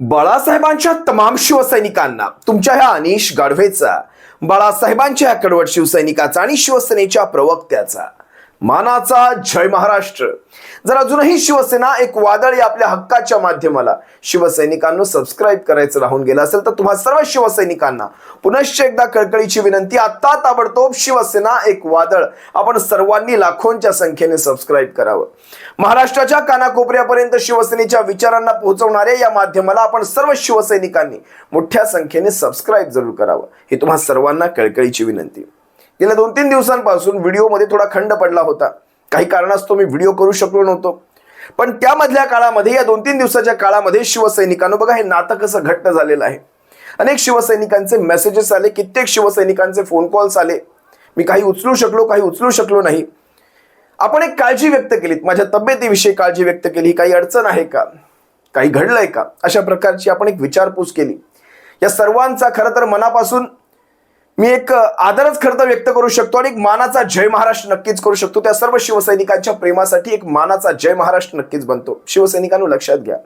बाळासाहेबांच्या तमाम शिवसैनिकांना तुमच्या ह्या अनिश गाढवेचा बाळासाहेबांच्या ह्या कडवट शिवसैनिकाचा आणि शिवसेनेच्या प्रवक्त्याचा. मानाचा जय महाराष्ट्र. जर अजूनही शिवसेना एक वादळ या आपल्या हक्काच्या माध्यमाला शिवसैनिकांना सबस्क्राईब करायचं राहून गेलं असेल तर तुम्हा सर्व शिवसैनिकांना पुनश्च एकदा कळकळीची विनंती आता ताबडतोब शिवसेना एक वादळ आपण सर्वांनी लाखोंच्या संख्येने सबस्क्राईब करावं. महाराष्ट्राच्या कानाकोपऱ्यापर्यंत शिवसेनेच्या विचारांना पोहोचवणाऱ्या या माध्यमाला आपण सर्व शिवसैनिकांनी मोठ्या संख्येने सबस्क्राईब जरूर करावं. हे तुम्हा सर्वांना कळकळीची विनंती. गेल्या दोन तीन दिवसांपासून व्हिडिओमध्ये थोडा खंड पडला होता. काही कारणास्तव मी व्हिडिओ करू शकलो नव्हतो. पण त्यामधल्या काळामध्ये या दोन तीन दिवसाच्या काळामध्ये शिवसैनिकांनो बघा हे नातं कसं घट्ट झालेलं आहे. अनेक शिवसैनिकांचे मेसेजेस आले कित्येक शिवसैनिकांचे फोन कॉल्स आले. मी काही उचलू शकलो काही उचलू शकलो नाही. आपण एक काळजी व्यक्त केलीत. माझ्या तब्येतीविषयी काळजी व्यक्त केली. काही अडचण आहे का? काही घडलंय का? अशा प्रकारची आपण एक विचारपूस केली. या सर्वांचा खरं तर मनापासून मी एक आदरच खरं तर व्यक्त करू शकतो आणि एक मानाचा जय महाराष्ट्र नक्कीच करू शकतो. त्या सर्व शिवसैनिकांच्या प्रेमासाठी एक मानाचा जय महाराष्ट्र नक्कीच बनतो. शिवसैनिकांनो लक्षात घ्या.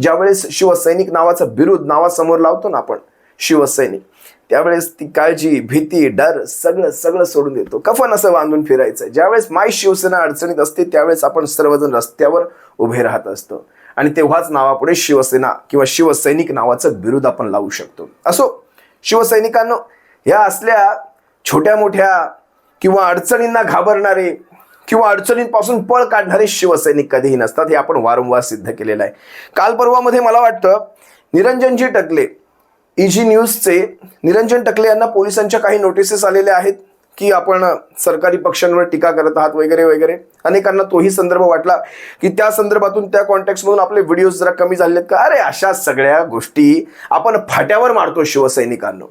ज्यावेळेस शिवसैनिक नावाचं बिरुद नावासमोर लावतो ना आपण शिवसैनिक. त्यावेळेस ती काळजी भीती डर सगळं सगळं सोडून देतो. कफन असं बांधून फिरायचं. ज्यावेळेस माय शिवसेना अडचणीत असते त्यावेळेस आपण सर्वजण रस्त्यावर उभे राहत असतो. आणि तेव्हाच नावापुढे शिवसेना किंवा शिवसैनिक नावाचं बिरुद आपण लावू शकतो. असो शिवसैनिकांनो ह्या असल्या छोट्या मोठ्या किंवा अडचणींना घाबरणारे किंवा अडचणींपासून पळ काढणारे शिवसैनिक कधीही नसतात हे आपण वारंवार सिद्ध केलेलं आहे. काल परवामध्ये मला वाटतं निरंजनजी टकले इजी न्यूजचे निरंजन टकले यांना पोलिसांच्या काही नोटिसेस आलेल्या आहेत की आपण सरकारी पक्षांवर टीका करत आहात वगैरे वगैरे. अनेकांना तोही संदर्भ वाटला की त्या संदर्भातून त्या कॉन्टॅक्टमधून आपले व्हिडिओज जरा कमी झालेत का? अरे अशा सगळ्या गोष्टी आपण फाट्यावर मारतो शिवसैनिकांनो.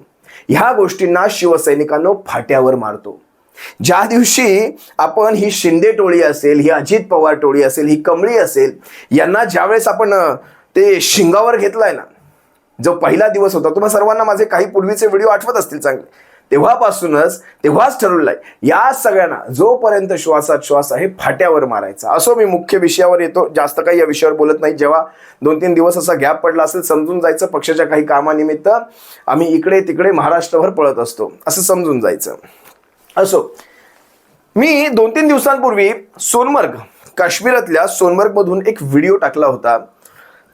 ह्या गोष्टींना शिवसैनिकांनो फाट्यावर मारतो. ज्या दिवशी आपण ही शिंदे टोळी असेल ही अजित पवार टोळी असेल ही कमळी असेल यांना ज्यावेळेस आपण ते शिंगावर घेतलाय ना जो पहिला दिवस होता तुम्हाला सर्वांना माझे काही पूर्वीचे व्हिडिओ आठवत असतील चांगले. तेव्हापासूनच तेव्हाच ठरवलंय या सगळ्यांना जोपर्यंत श्वासात श्वास आहे फाट्यावर मारायचा. असो मी मुख्य विषयावर येतो जास्त काही या विषयावर बोलत नाही. जेव्हा दोन तीन दिवस असा गॅप पडला असेल समजून जायचं पक्षाच्या काही कामानिमित्त आम्ही इकडे तिकडे महाराष्ट्रभर पळत असतो. असं समजून जायचं. असो मी दोन तीन दिवसांपूर्वी सोनमर्ग काश्मीरातल्या सोनमर्गमधून एक व्हिडिओ टाकला होता.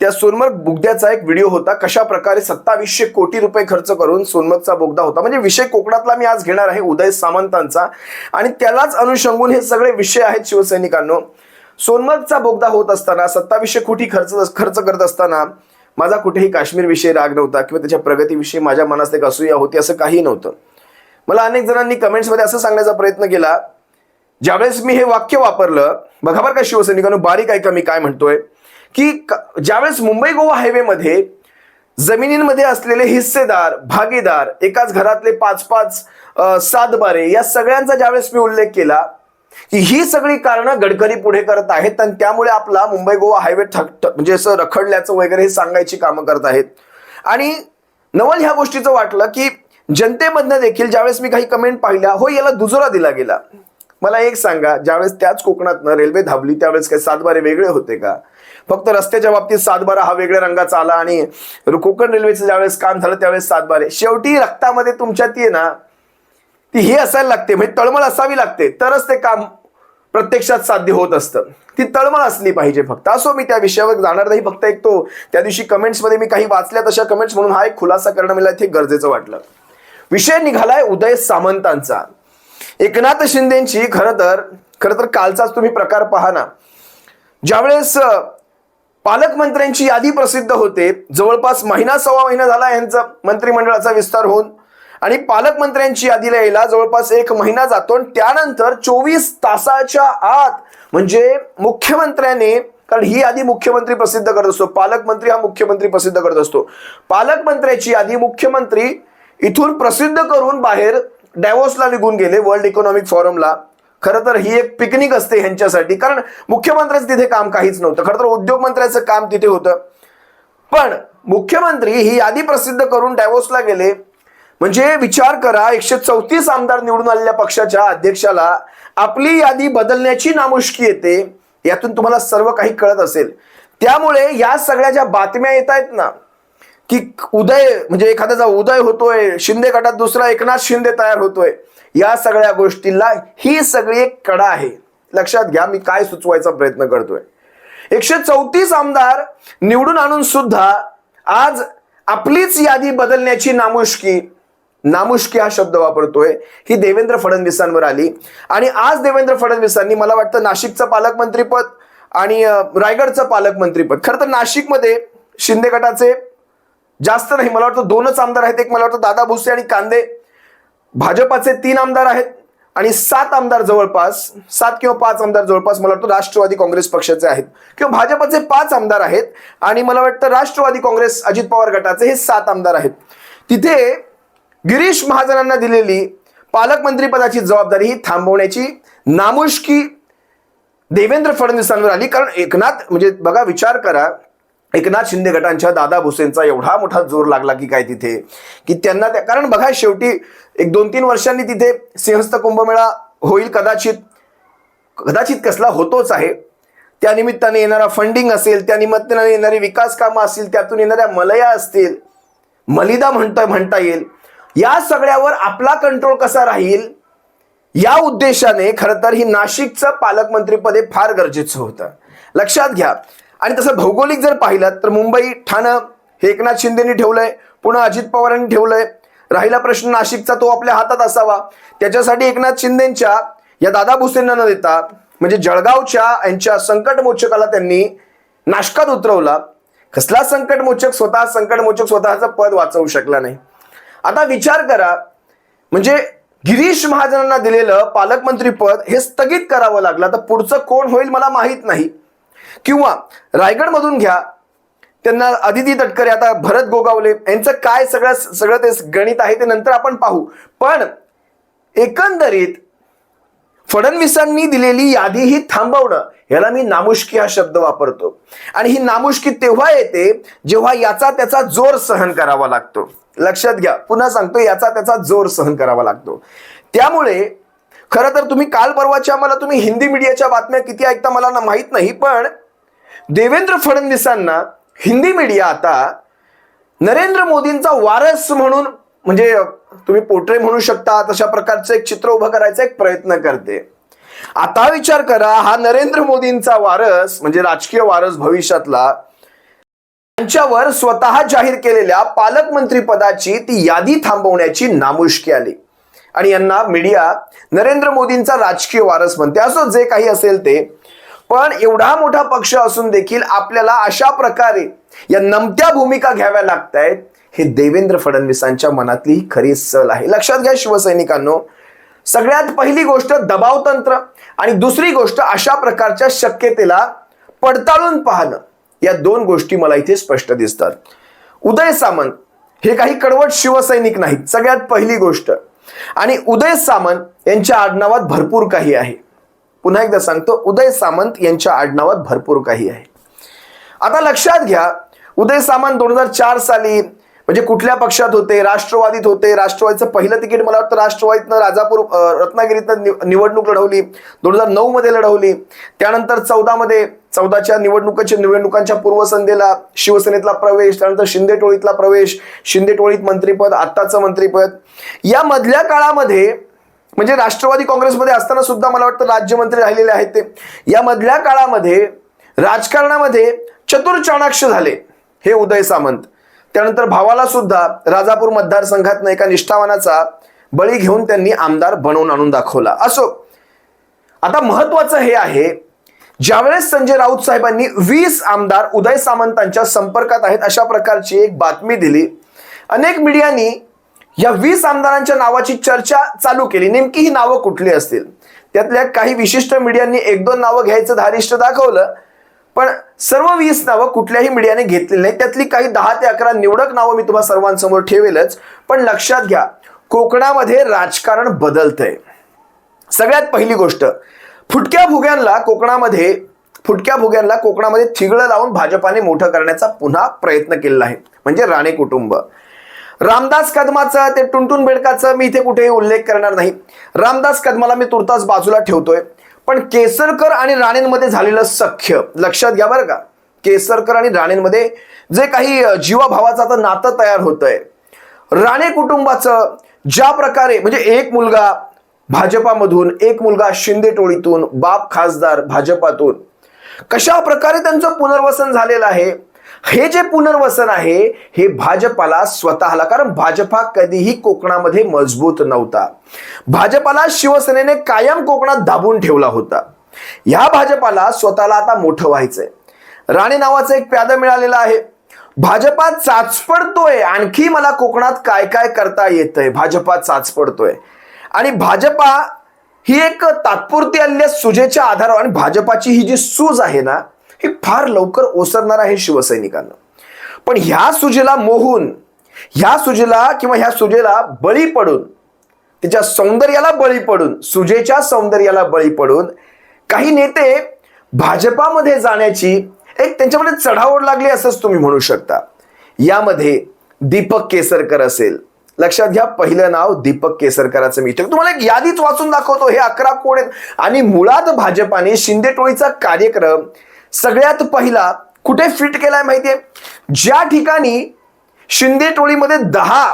त्या सोनमर्ग बोगद्याचा एक व्हिडिओ होता कशा प्रकारे सत्तावीसशे कोटी रुपये खर्च करून सोनमर्गचा बोगदा होता. म्हणजे विषय कोकणातला मी आज घेणार आहे उदय सामंतांचा. आणि त्यालाच अनुषंगून हे सगळे विषय आहेत शिवसैनिकांनो. सोनमर्गचा बोगदा होत असताना सत्तावीसशे कोटी खर्च खर्च करत असताना माझा कुठेही काश्मीर विषयी राग नव्हता किंवा त्याच्या प्रगतीविषयी माझ्या मनात एक असूया होती असं काही नव्हतं. मला अनेक जणांनी कमेंट्समध्ये असं सांगण्याचा प्रयत्न केला ज्यावेळेस मी हे वाक्य वापरलं बघा बरं का शिवसैनिकांनो बारीक ऐका मी काय म्हणतोय? की ज्यावेळेस मुंबई गोवा हायवेमध्ये जमिनींमध्ये असलेले हिस्सेदार भागीदार एकाच घरातले पाच पाच सातबारे या सगळ्यांचा ज्यावेळेस मी उल्लेख केला की ही सगळी कारणं गडकरी पुढे करत आहेत आणि त्यामुळे आपला मुंबई गोवा हायवे ठक- म्हणजे असं रखडल्याचं वगैरे हे सांगायची कामं करत आहेत. आणि नवल ह्या गोष्टीचं वाटलं की जनतेमधनं देखील ज्यावेळेस मी काही कमेंट पाहिल्या हो याला दुजोरा दिला गेला. मला एक सांगा ज्यावेळेस त्याच कोकणातनं रेल्वे धावली त्यावेळेस काही सातबारे वेगळे होते का? फक्त रस्त्याच्या बाबतीत सातबारा हा वेगळ्या रंगाचा आला आणि कोकण रेल्वेचं ज्यावेळेस काम झालं त्यावेळेस सातबारे. शेवटी रक्तामध्ये तुमच्यात ये ना ती ही असायला लागते म्हणजे तळमळ असावी लागते. तरच ते काम प्रत्यक्षात साध्य होत असतं. ती तळमळ असली पाहिजे फक्त. असो मी त्या विषयावर जाणार नाही फक्त एक तो त्या दिवशी कमेंट्समध्ये मी काही वाचल्या तशा कमेंट्स म्हणून हा एक खुलासा करणं मला इथे गरजेचं वाटलं. विषय निघालाय उदय सामंतांचा. एकनाथ शिंदेची खरं तर खरं तर कालचाच तुम्ही प्रकार पहा ना. ज्यावेळेस पालकमंत्र्यांची यादी प्रसिद्ध होते जवळपास महिना सव्वा महिना झाला यांचा मंत्रिमंडळाचा विस्तार होऊन. आणि पालकमंत्र्यांची यादीला यायला जवळपास एक महिना जातो आणि त्यानंतर चोवीस तासाच्या आत म्हणजे मुख्यमंत्र्याने कारण ही यादी मुख्यमंत्री प्रसिद्ध करत असतो पालकमंत्री हा मुख्यमंत्री प्रसिद्ध करत असतो. पालकमंत्र्याची यादी मुख्यमंत्री इथून प्रसिद्ध करून बाहेर डॅवोसला निघून गेले वर्ल्ड इकॉनॉमिक फॉरमला खरं तर ही एक पिकनिक असते ह्यांच्यासाठी. कारण मुख्यमंत्र्याचं तिथे काम काहीच नव्हतं. खरं तर उद्योग मंत्र्याचं काम तिथे होतं. पण मुख्यमंत्री ही यादी प्रसिद्ध करून डॅवोसला गेले. म्हणजे विचार करा एकशे चौतीस आमदार निवडून आलेल्या पक्षाच्या अध्यक्षाला आपली यादी बदलण्याची नामुष्की येते यातून तुम्हाला सर्व काही कळत असेल. त्यामुळे या सगळ्या ज्या बातम्या येत आहेत ना की उदय म्हणजे एखाद्याचा उदय होतोय शिंदे गटात दुसरा एकनाथ शिंदे तयार होतोय या सगळ्या गोष्टीला ही सगळी एक कडा आहे. लक्षात घ्या मी काय सुचवायचा प्रयत्न करतोय. एकशे चौतीस आमदार निवडून आणून सुद्धा आज आपलीच यादी बदलण्याची नामुष्की नामुष्की हा शब्द वापरतोय. ही देवेंद्र फडणवीसांवर आली. आणि आज देवेंद्र फडणवीसांनी मला वाटतं नाशिकचं पालकमंत्रीपद आणि रायगडचं पालकमंत्रीपद खरं तर नाशिकमध्ये शिंदे गटाचे जास्त नाही. मला वाटतं दोनच आमदार आहेत. एक मला वाटतं दादा भुसे आणि कांदे. भाजपाचे तीन आमदार आहेत आणि सात आमदार जवळपास सात किंवा पाच आमदार जवळपास मला वाटतं राष्ट्रवादी काँग्रेस पक्षाचे आहेत. किंवा भाजपचे पाच आमदार आहेत आणि मला वाटतं राष्ट्रवादी काँग्रेस अजित पवार गटाचे हे सात आमदार आहेत. तिथे गिरीश महाजनांना दिलेली पालकमंत्रीपदाची जबाबदारी ही थांबवण्याची नामुष्की देवेंद्र फडणवीसांवर आली. कारण एकनाथ म्हणजे बघा विचार करा एकनाथ शिंदे गटांच्या दादा भुसेंचा एवढा मोठा जोर लागला की काय तिथे? की त्यांना त्या कारण बघा शेवटी एक दोन तीन वर्षांनी तिथे सिंहस्थ कुंभमेळा होईल कदाचित. कदाचित कसला होतोच आहे. त्या निमित्ताने येणारा फंडिंग असेल त्या निमित्ताने येणारी विकास कामं असतील त्यातून येणाऱ्या मलया असतील मलिदा म्हणता म्हणता येईल. या सगळ्यावर आपला कंट्रोल कसा राहील? या उद्देशाने खरं तर ही नाशिकचं पालकमंत्रीपद हे फार गरजेचं होतं. लक्षात घ्या आणि तसं भौगोलिक जर पाहिलं तर मुंबई ठाणं हे एकनाथ शिंदेनी ठेवलंय पुन्हा अजित पवारांनी ठेवलंय. राहिला प्रश्न नाशिकचा तो आपल्या हातात असावा. त्याच्यासाठी एकनाथ शिंदेच्या या दादा भुसेंना न देता म्हणजे जळगावच्या यांच्या संकटमोचकाला त्यांनी नाशकात उतरवला. कसला संकटमोचक स्वतः संकटमोचक स्वतःचं पद वाचवू शकला नाही. आता विचार करा म्हणजे गिरीश महाजनांना दिलेलं पालकमंत्री पद हे स्थगित करावं लागलं. तर पुढचं कोण होईल मला माहीत नाही. किंवा रायगडमधून घ्या. त्यांना अदिती तटकरे आता भरत गोगावले यांचं काय सगळं सगळं ते गणित आहे ते नंतर आपण पाहू. पण एकंदरीत फडणवीसांनी दिलेली यादी ही थांबवणं याला मी नामुष्की हा शब्द वापरतो. आणि ही नामुष्की तेव्हा येते जेव्हा याचा त्याचा जोर सहन करावा लागतो. लक्षात घ्या पुन्हा सांगतो याचा त्याचा जोर सहन करावा लागतो. त्यामुळे खरं तर तुम्ही काल परवाच्या मला तुम्ही हिंदी मीडियाच्या बातम्या किती ऐकता मला ना माहीत नाही पण देवेंद्र फडणवीसांना हिंदी मीडिया आता नरेंद्र मोदींचा वारस म्हणून म्हणजे तुम्ही पोट्रे म्हणू शकता तशा प्रकारचं एक चित्र उभं करायचा एक प्रयत्न करते. आता विचार करा हा नरेंद्र मोदींचा वारस म्हणजे राजकीय वारस भविष्यातला त्यांच्यावर स्वतः जाहीर केलेल्या पालकमंत्री पदाची ती यादी थांबवण्याची नामुष्की आली. आणि यांना मीडिया नरेंद्र मोदींचा राजकीय वारस म्हणते. असं जे काही असेल ते पण एवढा मोठा पक्ष असून देखील आपल्याला अशा प्रकारे या नमत्या भूमिका घ्याव्या लागत आहेत हे देवेंद्र फडणवीसांच्या मनातली खरी सल आहे. लक्षात घ्या शिवसैनिकांनो सगळ्यात पहिली गोष्ट दबाव तंत्र आणि दुसरी गोष्ट अशा प्रकारच्या शक्यतेला पडताळून पाहणं. या दोन गोष्टी मला इथे स्पष्ट दिसतात. उदय सामंत हे काही कडवट शिवसैनिक नाहीत सगळ्यात पहिली गोष्ट. आणि उदय सामंत यांच्या आडनावात भरपूर काही आहे. पुन्हा एकदा सांगतो उदय सामंत यांच्या आडनावात भरपूर काही आहे. आता लक्षात घ्या उदय सामंत दोन हजार चार साली म्हणजे कुठल्या पक्षात होते राष्ट्रवादीत होते राष्ट्रवादीचं पहिलं तिकीट मला वाटतं राष्ट्रवादीतनं राजापूर रत्नागिरीतनं नि- निवडणूक लढवली दोन हजार नऊ मध्ये लढवली. त्यानंतर चौदामध्ये चौदाच्या निवडणुकाच्या निवडणुकांच्या पूर्वसंध्येला शिवसेनेतला प्रवेश त्यानंतर शिंदे टोळीतला प्रवेश शिंदे टोळीत मंत्रीपद आत्ताचं मंत्रीपद. या मधल्या काळामध्ये म्हणजे राष्ट्रवादी काँग्रेसमध्ये असताना सुद्धा मला वाटतं राज्यमंत्री राहिलेले आहेत ते. या मधल्या काळामध्ये राजकारणामध्ये चतुर चाणाक्ष झाले हे उदय सामंत. त्यानंतर भावाला सुद्धा राजापूर मतदारसंघातनं एका निष्ठावानाचा बळी घेऊन त्यांनी आमदार बनवून आणून दाखवला. असो आता महत्वाचं हे आहे ज्यावेळेस संजय राऊत साहेबांनी वीस आमदार उदय सामंतांच्या संपर्कात आहेत अशा प्रकारची एक बातमी दिली. अनेक मीडियानी या वीस आमदारांच्या नावाची चर्चा चालू केली. नेमकी ही नावं कुठली असतील? त्यातल्या काही विशिष्ट मीडियांनी एक दोन नावं घ्यायचं धारिष्ट दाखवलं पण सर्व वीस नावं कुठल्याही मीडियाने घेतलेली नाही त्यातली काही दहा ते अकरा निवडक नावं मी तुम्हाला सर्वांसमोर ठेवेलच पण लक्षात घ्या कोकणामध्ये राजकारण बदलतंय. सगळ्यात पहिली गोष्ट फुटक्या भुग्यांना कोकणामध्ये फुटक्या भुग्यांना कोकणामध्ये थिगळं लावून भाजपाने मोठं करण्याचा पुन्हा प्रयत्न केलेला आहे. म्हणजे राणे कुटुंब. रामदास कदमाचं ते टुनटुन बेडकाचं मी इथे कुठेही उल्लेख करणार नाही. रामदास कदमाला मी तुर्तास बाजूला ठेवतोय. पण केसरकर आणि राणेंमध्ये झालेलं सख्य लक्षात घ्या बरं का. केसरकर आणि राणेंमध्ये जे काही जीवाभावाचं आता नातं तयार होतंय. राणे कुटुंबाचं ज्या प्रकारे म्हणजे एक मुलगा भाजपामधून एक मुलगा शिंदे टोळीतून बाप खासदार भाजपातून कशा प्रकारे त्यांचं पुनर्वसन झालेलं आहे हे जे पुनर्वसन आहे हे भाजपाला स्वतःला कारण भाजपा कधीही कोकणामध्ये मजबूत नव्हता. भाजपाला शिवसेनेने कायम कोकणात दाबून ठेवला होता. ह्या भाजपाला स्वतःला आता मोठं व्हायचंय. राणे नावाचं एक प्याद मिळालेलं आहे. भाजपा चाचपडतोय आणखी मला कोकणात काय काय करता येतंय? भाजपा चाचपडतोय. आणि भाजपा ही एक तात्पुरती आलेल्या सुजेच्या आधारावर आणि भाजपाची ही जी सूज आहे ना हे फार लवकर ओसरणार आहे शिवसैनिकांना. पण ह्या सुजेला मोहून ह्या सुजेला किंवा ह्या सुजेला बळी पडून तिच्या सौंदर्याला बळी पडून सुजेच्या सौंदर्याला बळी पडून काही नेते भाजपामध्ये जाण्याची एक त्यांच्यामध्ये चढाओढ लागली असंच तुम्ही म्हणू शकता. यामध्ये दीपक केसरकर असेल. लक्षात घ्या पहिलं नाव दीपक केसरकराचं मी तुम्हाला एक यादीच वाचून दाखवतो हे अकरा कोण आहेत. आणि मुळात भाजपाने शिंदे टोळीचा कार्यक्रम सगळ्यात पहिला कुठे फिट केलाय माहितीये? ज्या ठिकाणी शिंदे टोळीमध्ये दहा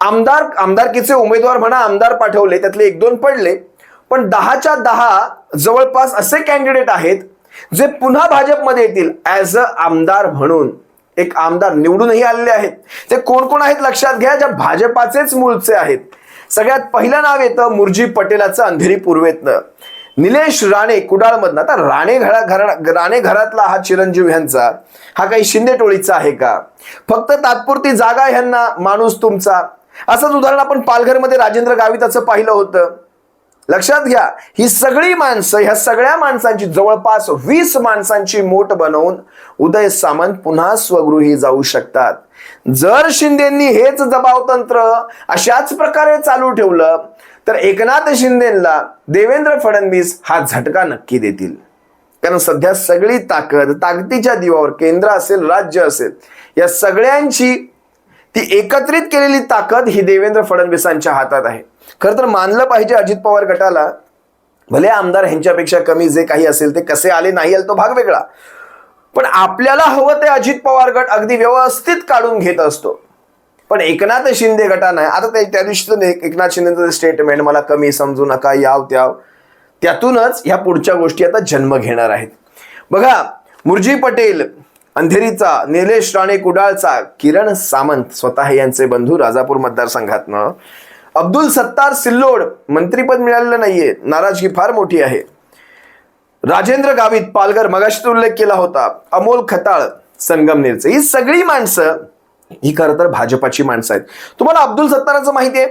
आमदार आमदारकीचे उमेदवार म्हणा आमदार पाठवले त्यातले एक दोन पडले पण दहाच्या दहा जवळपास असे कॅन्डिडेट आहेत जे पुन्हा भाजपमध्ये येतील ऍज अ आमदार म्हणून. एक आमदार निवडूनही आलेले आहेत. ते कोण कोण आहेत लक्षात घ्या ज्या भाजपाचेच मूळचे आहेत. सगळ्यात पहिलं नाव येतं मुरजी पटेलाचं अंधेरी पूर्वेतनं. निलेश राणे कुडाळमधनं. आता राणे घरा घरा राणे घरातला हा चिरंजीव ह्यांचा हा काही शिंदे टोळीचा आहे का? फक्त तात्पुरती जागा ह्यांना माणूस तुमचा. असंच उदाहरण आपण पालघरमध्ये राजेंद्र गाविताचं पाहिलं होतं. लक्षात घ्या ही सगळी माणसं ह्या सगळ्या माणसांची जवळपास वीस माणसांची मोठ बनवून उदय सामंत पुन्हा स्वगृही जाऊ शकतात. जर शिंदेंनी हेच जबावतंत्र अशाच प्रकारे चालू ठेवलं तर एकनाथ शिंदेला देवेंद्र फडणवीस हा झटका नक्की देतील. कारण सध्या सगळी ताकद ताकदीच्या दिवावर केंद्र असेल राज्य असेल या सगळ्यांची ती एकत्रित केलेली ताकद ही देवेंद्र फडणवीसांच्या हातात आहे. खरं तर मानलं पाहिजे अजित पवार गटाला भले आमदार ह्यांच्यापेक्षा कमी जे काही असेल ते कसे आले नाही आले तो भाग वेगळा. पण आपल्याला हवं ते अजित पवार गट अगदी व्यवस्थित काढून घेत असतो. पण एकनाथ शिंदे गटानं आता ते त्या दिवशी एकनाथ शिंदेचं स्टेटमेंट मला कमी समजू नका याव त्याव. त्यातूनच ह्या पुढच्या गोष्टी आता जन्म घेणार आहेत. बघा मुरजी पटेल अंधेरीचा निलेश राणे कुडाळचा किरण सामंत स्वतः यांचे बंधू राजापूर मतदारसंघातनं. अब्दुल सत्तार सिल्लोड मंत्रीपद मिळालेलं नाहीये. नाराजगी फार मोठी आहे. राजेंद्र गावित पालघर मगाशी उल्लेख केला होता. अमोल खताळ संगमनेरचे. ही सगळी माणसं ही खरं तर भाजपाची माणसं आहेत. तुम्हाला अब्दुल सत्ताराचं माहिती आहे?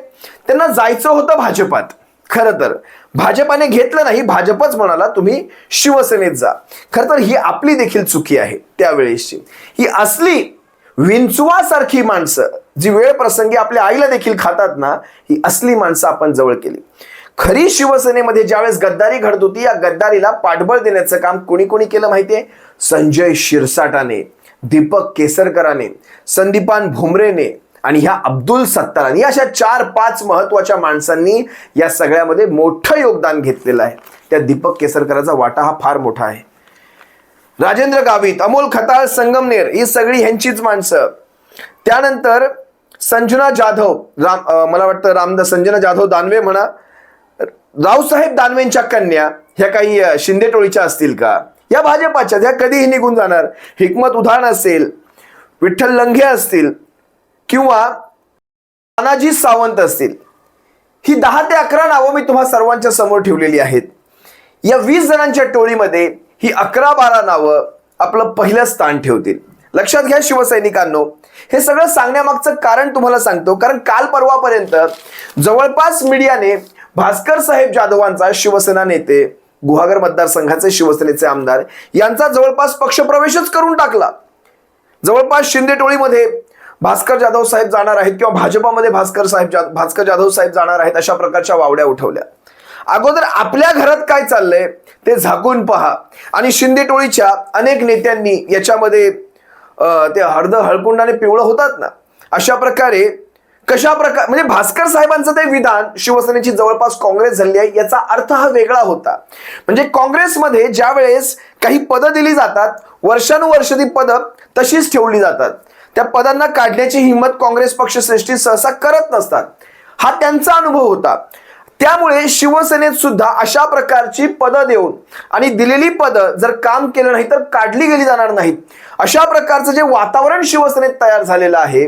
त्यांना जायचं होतं भाजपात. खरं तर. भाजपाने घेतलं नाही भाजपच म्हणाला तुम्ही शिवसेनेत जा. खरं तर ही आपली देखील चुकी आहे त्यावेळेसची. ही असली विंचुवासारखी माणसं जी वेळ प्रसंगी आपल्या आईला देखील खातात ना ही असली माणसं आपण जवळ केली. खरी शिवसेनेमध्ये ज्यावेळेस गद्दारी घडत होती या गद्दारीला पाठबळ देण्याचं काम कोणी कोणी केलं माहितीये? संजय शिरसाटाने. दीपक केसरकराने संदीपान भुमरेने आणि ह्या अब्दुल सत्ताराने अशा चार पाच महत्त्वाच्या माणसांनी या सगळ्यामध्ये मोठं योगदान घेतलेलं आहे. त्या दीपक केसरकराचा वाटा हा फार मोठा आहे. राजेंद्र गावित अमोल खताळ संगमनेर ही सगळी ह्यांचीच माणसं. त्यानंतर संजना जाधव राम मला वाटतं रामदास संजना जाधव दानवे म्हणा. रावसाहेब दानवेंच्या कन्या ह्या काही शिंदे टोळीच्या असतील का? या भाजपाच्या त्या कधीही निघून जाणार. हिकमत उधाण असेल विठ्ठल लंघे असतील किंवा तानाजी सावंत असतील ही दहा ते अकरा नावं मी तुम्हा सर्वांच्या समोर ठेवलेली आहेत. या वीस जणांच्या टोळीमध्ये ही अकरा बारा नावं आपलं पहिलं स्थान ठेवतील. लक्षात घ्या शिवसैनिकांनो हे सगळं सांगण्यामागचं कारण तुम्हाला सांगतो कारण काल परवापर्यंत जवळपास मीडियाने भास्कर साहेब जाधवांचा शिवसेना नेते गुहागर मतदारसंघाचे शिवसेनेचे आमदार यांचा जवळपास पक्षप्रवेशच करून टाकला. जवळपास शिंदे टोळीमध्ये भास्कर जाधव साहेब जाणार आहेत किंवा भाजपामध्ये भास्कर साहेब जा- भास्कर जाधव साहेब जाणार आहेत अशा प्रकारच्या वावड्या उठवल्या. अगोदर आपल्या घरात काय चाललंय ते झाकून पहा. आणि शिंदे टोळीच्या अनेक नेत्यांनी याच्यामध्ये ते हळद हळकुंडाने पिवळं होतात ना? अशा प्रकारे कशा प्रकार म्हणजे भास्कर साहेबांचं ते विधान शिवसेनेची जवळपास काँग्रेस झाली आहे याचा अर्थ हा वेगळा होता. म्हणजे काँग्रेसमध्ये ज्या वेळेस काही पदं दिली जातात वर्षानुवर्ष ती पदं तशीच ठेवली जातात. त्या पदांना काढण्याची हिंमत काँग्रेस पक्षश्रेष्ठी सहसा करत नसतात. हा त्यांचा अनुभव होता. त्यामुळे शिवसेनेत सुद्धा अशा प्रकारची पदं देऊन आणि दिलेली पदं जर काम केलं नाही तर काढली गेली जाणार नाहीत. अशा प्रकारचं जे वातावरण शिवसेनेत तयार झालेलं आहे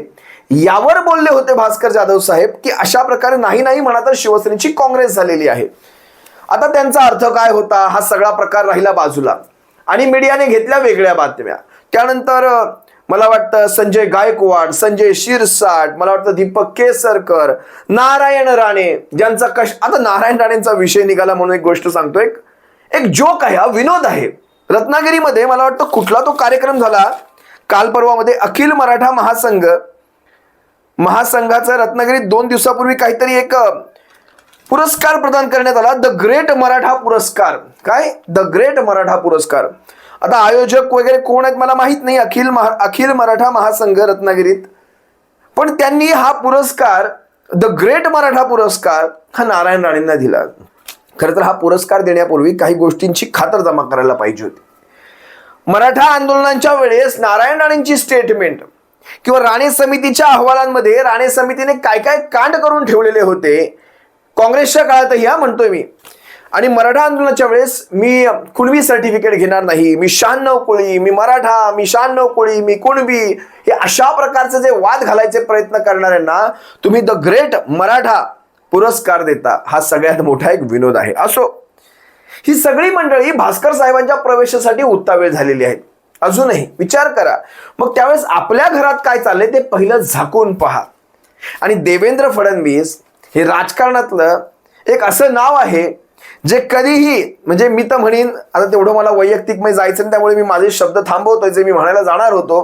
यावर बोलले होते भास्कर जाधव साहेब की अशा प्रकारे नाही नाही म्हणा तर शिवसेनेची काँग्रेस झालेली आहे. आता त्यांचा अर्थ काय होता? हा सगळा प्रकार राहिला बाजूला. आणि मीडियाने घेतल्या वेगळ्या बातम्या. त्यानंतर मला वाटतं संजय गायकवाड संजय शिरसाट मला वाटतं दीपक केसरकर नारायण राणे ज्यांचा कश आता नारायण राणेंचा विषय निघाला म्हणून एक गोष्ट सांगतो एक. एक जोक आहे हा विनोद आहे. रत्नागिरीमध्ये मला वाटतं कुठला तो कार्यक्रम झाला? काल परवामध्ये अखिल मराठा महासंघ महासंघाचा रत्नागिरीत दोन दिवसापूर्वी काहीतरी एक पुरस्कार प्रदान करण्यात आला. द ग्रेट मराठा पुरस्कार. काय? द ग्रेट मराठा पुरस्कार. आता आयोजक वगैरे कोण आहेत मला माहीत नाही. अखिल महा अखिल मराठा महासंघ रत्नागिरीत. पण त्यांनी हा पुरस्कार द ग्रेट मराठा पुरस्कार हा नारायण राणेंना दिला. खरं तर हा पुरस्कार देण्यापूर्वी काही गोष्टींची खातरजमा करायला पाहिजे होती. मराठा आंदोलनांच्या वेळेस नारायण राणेंची स्टेटमेंट किंवा राणे समितीच्या अहवालांमध्ये राणे समितीने काय काय कांड करून ठेवलेले होते? काँग्रेसच्या काळातही हा म्हणतोय मी. आणि मराठा आंदोलनाच्या वेळेस मी कुणबी सर्टिफिकेट घेणार नाही. मी शहाण्णव कोळी मी मराठा मी शहाण्णव कोळी मी कुणबी हे अशा प्रकारचे जे वाद घालायचे प्रयत्न करणाऱ्यांना तुम्ही द ग्रेट मराठा पुरस्कार देता. हा सगळ्यात मोठा एक विनोद आहे. असो. ही सगळी मंडळी भास्कर साहेबांच्या प्रवेशासाठी उत्तावेळ झालेली आहेत. अजूनही विचार करा. मग त्यावेळेस आपल्या घरात काय चाललंय ते पहिलं झाकून पहा. आणि देवेंद्र फडणवीस हे राजकारणातलं एक असं नाव आहे जे कधीही म्हणजे मी तर म्हणेन आता तेवढं मला वैयक्तिक जायचं आणि त्यामुळे मी माझे शब्द थांबवतोय जे मी म्हणायला जाणार होतो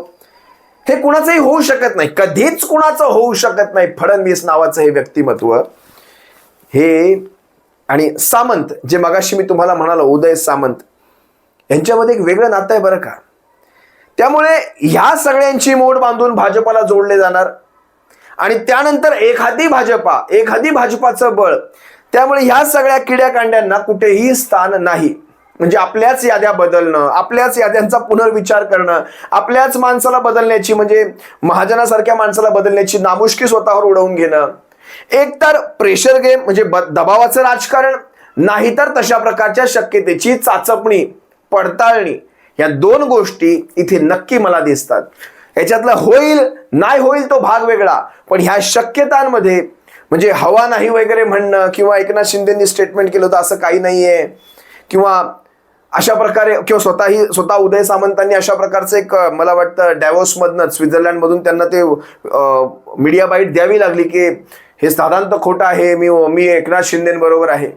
हे कुणाचंही होऊ शकत नाही. कधीच कुणाचं होऊ शकत नाही फडणवीस नावाचं हे व्यक्तिमत्व. हे आणि सामंत जे मगाशी मी तुम्हाला म्हणालो उदय सामंत यांच्यामध्ये एक वेगळं नातं आहे बरं का? त्यामुळे ह्या सगळ्यांची मोड बांधून भाजपाला जोडले जाणार. आणि त्यानंतर एखादी भाजपा एखादी भाजपाचं बळ त्यामुळे ह्या सगळ्या किड्या कांड्यांना कुठेही स्थान नाही. म्हणजे आपल्याच याद्या बदलणं आपल्याच याद्यांचा पुनर्विचार करणं आपल्याच माणसाला बदलण्याची म्हणजे महाजनासारख्या माणसाला बदलण्याची नामुष्की स्वतःवर उडवून घेणं. एकतर प्रेशर गेम म्हणजे ब- दबावाचं राजकारण नाहीतर तशा प्रकारच्या शक्यतेची चाचपणी पडताळणी. या दोन गोष्टी इथे नक्की मला दिसतात. याच्यातला होईल नाही होईल तो भाग वेगळा. पण ह्या शक्यतांमध्ये म्हणजे हवा नाही वगैरे म्हणणं किंवा एकनाथ शिंदेनी स्टेटमेंट केलं होतं असं काही नाही आहे किंवा अशा प्रकारे किंवा स्वतःही स्वतः उदय सामंतांनी अशा प्रकारचं एक मला वाटतं डॅवोसमधनं स्वित्झर्लंडमधून त्यांना ते मीडिया बाईट द्यावी लागली की हे साधारणतः खोटं आहे मी मी एकनाथ शिंदेबरोबर आहे.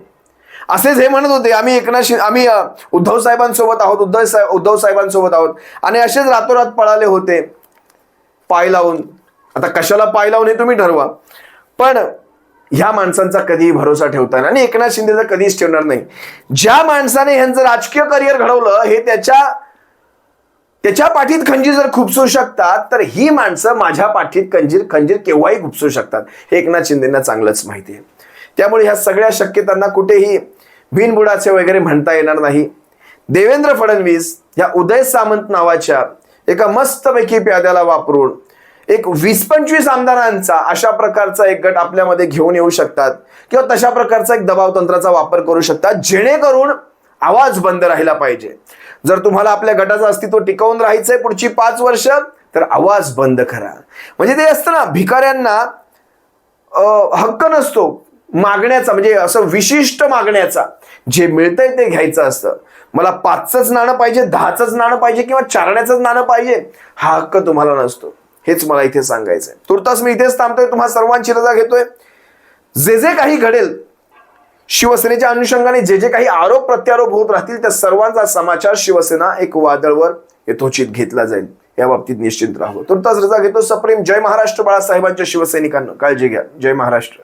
असेच हे म्हणत होते आम्ही एकनाथ शिंदे आम्ही उद्धव साहेबांसोबत आहोत उद्धव साहेब उद्धव साहेबांसोबत आहोत. आणि असेच रातोरात पळाले होते पाय लावून. आता कशाला पाय लावून हे तुम्ही ठरवा. पण ह्या माणसांचा कधीही भरोसा ठेवता आणि एकनाथ शिंदेचा कधीच ठेवणार नाही. ज्या माणसाने ह्यांचं राजकीय करिअर घडवलं हे त्याच्या त्याच्या पाठीत खंजीर जर खुपसू शकतात तर ही माणसं माझ्या पाठीत खंजीर खंजीर केव्हाही खुपसू शकतात. हे एकनाथ शिंदेना चांगलंच माहिती आहे. त्यामुळे ह्या सगळ्या शक्यतांना कुठेही बिनबुडाचे वगैरे म्हणता येणार नाही. देवेंद्र फडणवीस या उदय सामंत नावाच्या एका मस्तपैकी प्याद्याला वापरून एक वीस पंचवीस आमदारांचा अशा प्रकारचा एक गट आपल्यामध्ये घेऊन येऊ शकतात किंवा तशा प्रकारचा एक दबाव तंत्राचा वापर करू शकतात जेणेकरून आवाज बंद राहिला पाहिजे. जर तुम्हाला आपल्या गटाचं अस्तित्व टिकवून राहायचंय पुढची पाच वर्ष तर आवाज बंद करा. म्हणजे ते असतं ना भिकाऱ्यांना हक्क नसतो. मागण्याचा म्हणजे असं विशिष्ट मागण्याचा जे मिळतंय ते घ्यायचं असतं. मला पाचच नाणं पाहिजे दहाच नाणं पाहिजे किंवा चारण्याचंच नाणं पाहिजे हा हक्क तुम्हाला नसतो. हेच मला इथे सांगायचंय. तुर्तास मी इथेच थांबतोय तुम्हा सर्वांची रजा घेतोय. जे जे काही घडेल शिवसेनेच्या अनुषंगाने जे जे काही आरोप प्रत्यारोप होत राहतील त्या सर्वांचा समाचार शिवसेना एक वादळवर यथोचित घेतला जाईल. या बाबतीत निश्चित राहू तुर्तास रजा घेतो. सप्रेम जय महाराष्ट्र बाळासाहेबांच्या शिवसैनिकांना. काळजी घ्या. जय महाराष्ट्र.